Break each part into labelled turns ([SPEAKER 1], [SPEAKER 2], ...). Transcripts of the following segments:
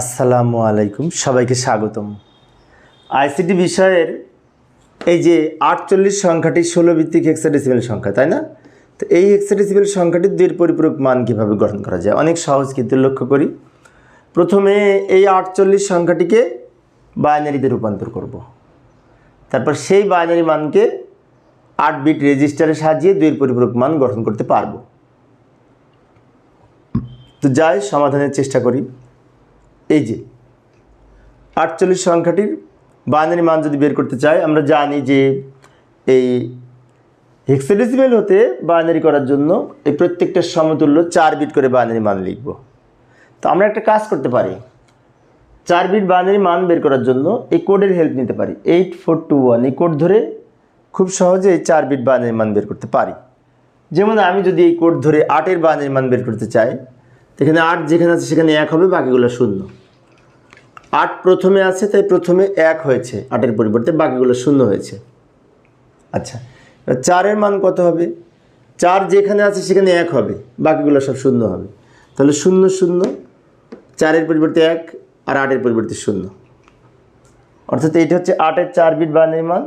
[SPEAKER 1] আসসালামু আলাইকুম, সবাইকে স্বাগতম। আইসিটি বিষয়ের এই যে আটচল্লিশ সংখ্যাটি ষোলো ভিত্তিক হেক্সাডেসিমেল সংখ্যা, তাই না? তো এই হেক্সাডেসিমেল সংখ্যাটি দুইয়ের পরিপূরক মান কীভাবে গঠন করা যায়? অনেক সহজ কিন্তু লক্ষ্য করি। প্রথমে এই আটচল্লিশ সংখ্যাটিকে বাইনারিতে রূপান্তর করব। তারপর সেই বাইনারি মানকে আট বিট রেজিস্টারে সাজিয়ে দুইয়ের পরিপূরক মান গঠন করতে পারব। তো যাই, সমাধানের চেষ্টা করি। এই যে, আটচল্লিশ সংখ্যাটির বাইনারি মান যদি বের করতে চাই, আমরা জানি যে এই হেক্সাডেসিমেল হতে বাইনারি করার জন্য এই প্রত্যেকটা সমতুল্য চার বিট করে বাইনারি মান লিখব। তো আমরা একটা কাজ করতে পারি। চার বিট বাইনারি মান বের করার জন্য এই কোডের হেল্প নিতে পারি। এইট ফোর টু ওয়ান এই কোড ধরে খুব সহজে এই চার বিট বাইনারি মান বের করতে পারি। যেমন আমি যদি এই কোড ধরে আটের বাইনারি মান বের করতে চাই এখানে আট যেখানে আছে, সেখানে এক হবে, বাকিগুলো শূন্য। আট প্রথমে আছে, তাই প্রথমে এক হয়েছে। আটের পরিবর্তে বাকিগুলো শূন্য হয়েছে। আচ্ছা চারের মান কত হবে? চার যেখানে আছে, সেখানে এক হবে, বাকিগুলো সব শূন্য হবে। তাহলে শূন্য শূন্য, চারের পরিবর্তে এক আর আটের পরিবর্তে শূন্য। অর্থাৎ এটা হচ্ছে আটের চার বিট বানানোর মান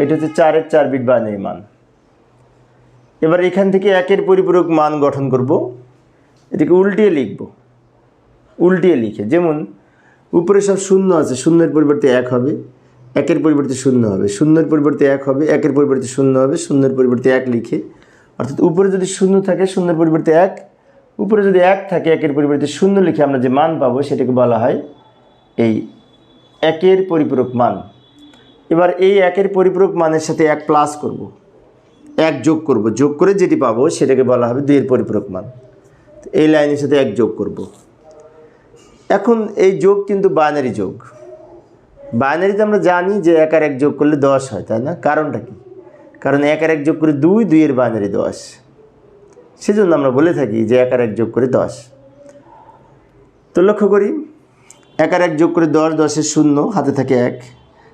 [SPEAKER 1] এটা হচ্ছে চারের চার বিট বানানোর মান। এবার এখান থেকে একের পরিপূরক মান গঠন করব। এটাকে উল্টিয়ে লিখব উল্টিয়ে লিখে, যেমন উপরে সব শূন্য আছে, শূন্যের পরিবর্তে এক হবে, একের পরিবর্তে শূন্য হবে, শূন্যের পরিবর্তে এক হবে, একের পরিবর্তে শূন্য হবে, শূন্যের পরিবর্তে এক লিখে, অর্থাৎ উপরে যদি শূন্য থাকে, শূন্যের পরিবর্তে এক, উপরে যদি এক থাকে, একের পরিবর্তে শূন্য লিখে আমরা যে মান পাবো, সেটাকে বলা হয় এই একের পরিপূরক মান এবার এই একের পরিপূরক মানের সাথে এক প্লাস করব। এক যোগ করব, যোগ করে যেটি পাবো, সেটাকে বলা হবে দুইয়ের পরিপূরক মান এই লাইনের সাথে এক যোগ করব। এখন এই যোগ কিন্তু বাইনারি যোগ। বাইনারিতে আমরা জানি যে এক আর এক যোগ করলে দশ হয়, তাই না? কারণটা কি? কারণ এক আর এক যোগ করে দুই দুইয়ের বাইনারি দশ। সেজন্য আমরা বলে থাকি যে এক আর এক যোগ করে দশ। তো লক্ষ্য করি, এক আর এক যোগ করে দশ, দশের শূন্য, হাতে থাকে এক।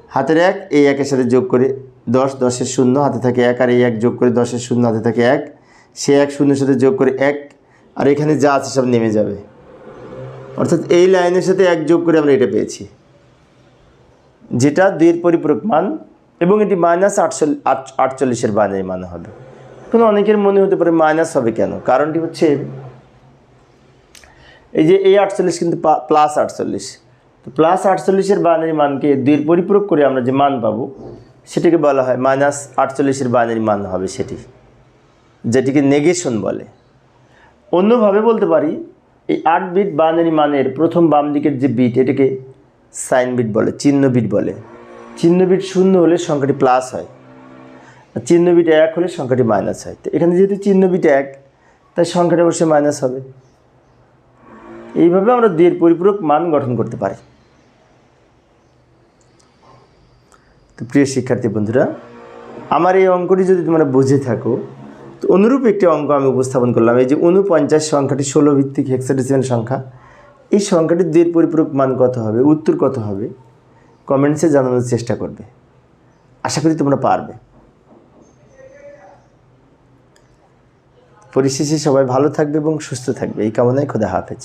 [SPEAKER 1] হাতের এক, এই একের সাথে যোগ করে দশ, দশের শূন্য, হাতে থাকে এক। আর এই এক যোগ করে দশের শূন্য, হাতে থাকে এক। সে এক শূন্যের সাথে যোগ করে এক আর এখানে যা আছে সব নেমে যাবে। অর্থাৎ এই লাইনের সাথে এক যোগ করে আমরা এটা পেয়েছি। যেটা দুইয়ের পরিপূরক মান এবং এটি মাইনাস আটচল্লিশ আটচল্লিশের বাইনারি মান হবে। এখন অনেকের মনে হতে পারে মাইনাস হবে কেন? কারণটি হচ্ছে এই যে এই আটচল্লিশ কিন্তু প্লাস আটচল্লিশ। তো প্লাস আটচল্লিশের বাইনারি মানকে দুইয়ের পরিপূরক করে আমরা যে মান পাবো, সেটিকে বলা হয় মাইনাস আটচল্লিশের বাইনারি মান হবে সেটি। যেটিকে নেগেশন বলে। অন্যভাবে বলতে পারি, এই আট বিট বাইনারি মানের প্রথম বাম দিকের যে বিট, এটাকে সাইন বিট বলে, চিহ্ন বিট বলে। চিহ্ন বিট শূন্য হলে সংখ্যাটি প্লাস হয় চিহ্ন বিট এক হলে সংখ্যাটি মাইনাস হয়। তো এখানে যেহেতু চিহ্ন বিট এক, তাই সংখ্যাটা অবশ্যই মাইনাস হবে। এইভাবে আমরা দুইয়ের পরিপূরক মান গঠন করতে পারি। তো প্রিয় শিক্ষার্থী বন্ধুরা, আমার এই অঙ্কটি যদি তোমরা বুঝে থাকো তো অনুরূপ একটি অঙ্ক আমি উপস্থাপন করলাম, এই যে উনপঞ্চাশ সংখ্যাটি ষোলো ভিত্তিক হেক্সাডেসিমেল সংখ্যা। এই সংখ্যাটির দুইয়ের পরিপূরক মান কত হবে, উত্তর কত হবে কমেন্টসে জানানোর চেষ্টা করবে। আশা করি তোমরা পারবে। পরিশেষে সবাই ভালো থাকবে এবং সুস্থ থাকবে। এই কামনায় খোদা হাফেজ।